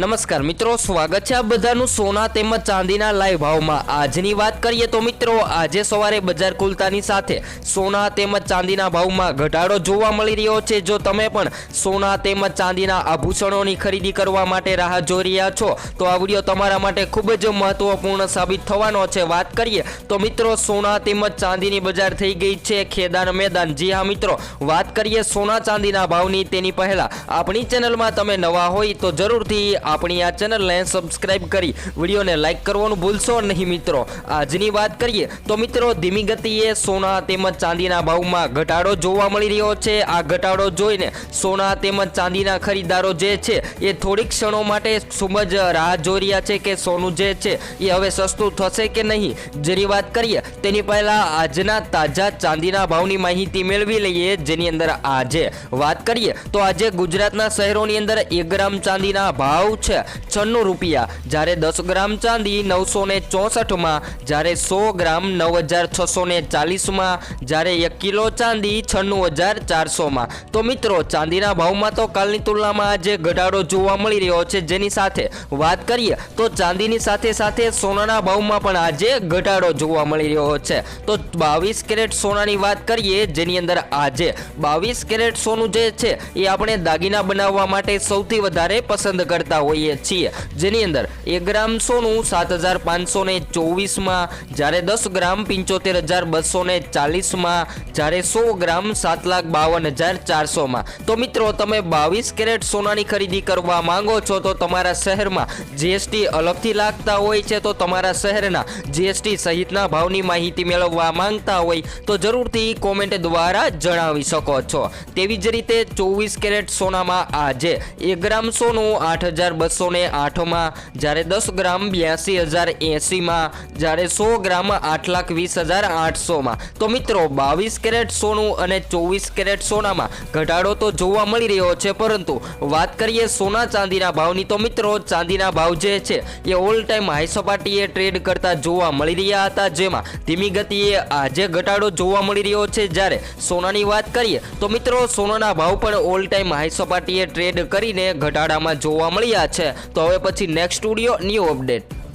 નમસ્કાર મિત્રો, સ્વાગત છે આ બધાનું સોના તેમજ ચાંદીના લાઈવ ભાવમાં. આજની વાત કરીએ તો મિત્રો, આજે સવારે બજાર ખુલતાની સાથે સોના તેમજ ચાંદીના ભાવમાં ઘટાડો જોવા મળી રહ્યો છે. જો તમે પણ સોના તેમજ ચાંદીના આભૂષણોની ખરીદી કરવા માટે રાહ જોઈ રહ્યા છો, તો આ વીડિયો તમારા માટે ખૂબ જ મહત્વપૂર્ણ સાબિત થવાનો છે. વાત કરીએ તો મિત્રો, સોના તેમજ ચાંદીની બજાર થઈ ગઈ છે ખેદાન મેદાન. જી હા મિત્રો, વાત કરીએ સોના ચાંદીના ભાવની. તેની પહેલાં આપણી ચેનલમાં તમે નવા હોય તો જરૂરથી આપણી આ ચેનલને સબસ્ક્રાઇબ કરી વિડીયોને લાઇક કરવાનું ભૂલશો નહીં મિત્રો. આજની વાત કરીએ તો મિત્રો, ધીમી ગતિએ સોના તેમજ ચાંદીના ભાવમાં ઘટાડો જોવા મળી રહ્યો છે. આ ઘટાડો જોઈને સોના તેમજ ચાંદીના ખરીદદારો જે છે, એ થોડીક ક્ષણો માટે ખૂબ જ રાહ જોઈ રહ્યા છે કે સોનું જે છે, એ હવે સસ્તું થશે કે નહીં? જેની વાત કરીએ, તેની પહેલાં આજના તાજા ચાંદીના ભાવની માહિતી મેળવી લઈએ જેની અંદર આજે વાત કરીએ તો આજે ગુજરાતના શહેરોની અંદર એક ગ્રામ ચાંદીના ભાવ છે. છન્નું રૂપિયા. જ્યારે દસ ગ્રામ ચાંદી નવસો ને ચોસઠમાં, જ્યારે સો ગ્રામ નવ હજાર છસો ને ચાલીસમાં, જ્યારે એક કિલો ચાંદી છન્નું હજાર ચારસોમાં. તો મિત્રો, ચાંદીના ભાવમાં તો કાલની તુલનામાં આજે ઘટાડો જોવા મળી રહ્યો છે જેની સાથે વાત કરીએ, તો ચાંદીની સાથે સાથે સોનાના ભાવમાં પણ આજે ઘટાડો જોવા મળી રહ્યો છે. તો બાવીસ કેરેટ સોનાની વાત કરીએ, જેની અંદર આજે બાવીસ કેરેટ સોનું જે છે, એ આપણે દાગીના બનાવવા માટે સૌથી વધારે પસંદ કરતા હોઈએ છીએ. જેની અંદર એક ગ્રામ સોનું સાત હજાર પાંચસો ને ચોવીસમાં, જ્યારે દસ ગ્રામ પંચોતેર હજાર બસો ને ચાલીસમાં, જ્યારે સો ગ્રામ સાત લાખ બાવન હજાર ચારસોમાં. તો મિત્રો, તમે બાવીસ કેરેટ સોનાની ખરીદી કરવા માંગો છો, તો તમારા શહેરમાં જીએસટી અલગથી લાગતા હોય છે, તો તમારા શહેરના જીએસટી સહિતના ભાવની માહિતી મેળવવા માંગતા હોય, તો જરૂરથી કોમેન્ટ દ્વારા જણાવી શકો છો. તેવી જ રીતે ચોવીસ કેરેટ સોનામાં આજે એક ગ્રામ સોનું આઠ હજાર બસો ને આઠમાં, જ્યારે દસ ગ્રામ બ્યાસી હજાર એંસીમાં જ્યારે સો ગ્રામ આઠ લાખ વીસ હજાર આઠસોમાં. તો મિત્રો, બાવીસ કેરેટ સોનું અને ચોવીસ કેરેટ સોનામાં ઘટાડો તો જોવા મળી રહ્યો છે, પરંતુ વાત કરીએ સોના ચાંદીના ભાવની, તો મિત્રો, ચાંદીના ભાવ જે છે, એ ઓલ ટાઈમ હાઈ સપાટીએ ટ્રેડ કરતા જોવા મળી રહ્યા હતા, જેમાં ધીમી ગતિએ આજે ઘટાડો જોવા મળી રહ્યો છે. જ્યારે સોનાની વાત કરીએ, તો મિત્રો, સોનાના ભાવ પણ ઓલ ટાઈમ હાઈ સપાટીએ ટ્રેડ કરીને ઘટાડામાં જોવા મળ્યા છે. તો હવે પછી નેક્સ્ટ સ્ટુડિયો ન્યૂ અપડેટ